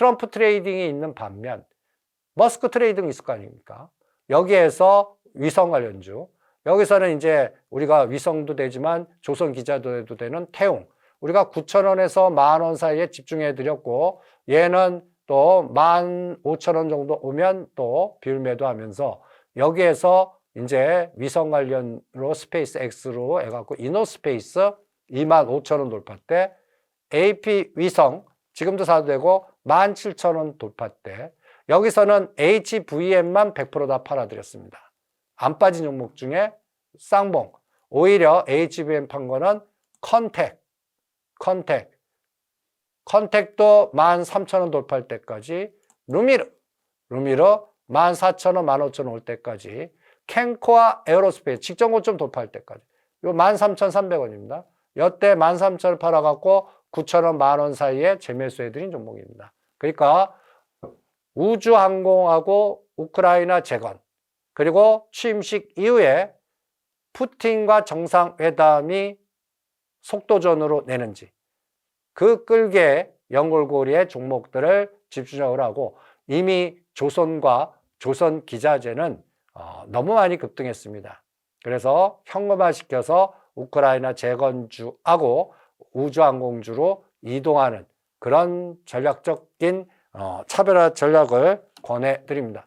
트럼프 트레이딩이 있는 반면 머스크 트레이딩이 있을 거 아닙니까? 여기에서 위성 관련주, 여기서는 이제 우리가 위성도 되지만 조선 기자도 되는 태웅, 우리가 9천 원에서 만 원 사이에 집중해 드렸고 얘는 또만 오천 원 정도 오면 또 비율 매도하면서 여기에서 이제 위성 관련으로 스페이스 X로 해갖고 이노스페이스 2만 5천 원 돌파 때 AP 위성 지금도 사도 되고 1만 7천 원 돌파 때 여기서는 HVM만 100%다 팔아드렸습니다. 안 빠진 종목 중에 쌍봉. 오히려 HVM 판 거는 컨택. 컨택. 컨택도 13,000원 돌파할 때까지 루미르. 루미르 14,000원 15,000원 올 때까지 캔코와 에어로스페이스 직전 고점 돌파할 때까지. 요 13,300원입니다. 여태 13,000원 팔아갖고 9,000원 만원 사이에 재매수해드린 종목입니다. 그러니까 우주항공하고 우크라이나 재건 그리고 취임식 이후에 푸틴과 정상회담이 속도전으로 내는지 그 끌게 연골고리의 종목들을 집중적으로 하고 이미 조선과 조선 기자재는 어, 너무 많이 급등했습니다. 그래서 현금화 시켜서 우크라이나 재건주하고 우주항공주로 이동하는 그런 전략적인 어, 차별화 전략을 권해드립니다.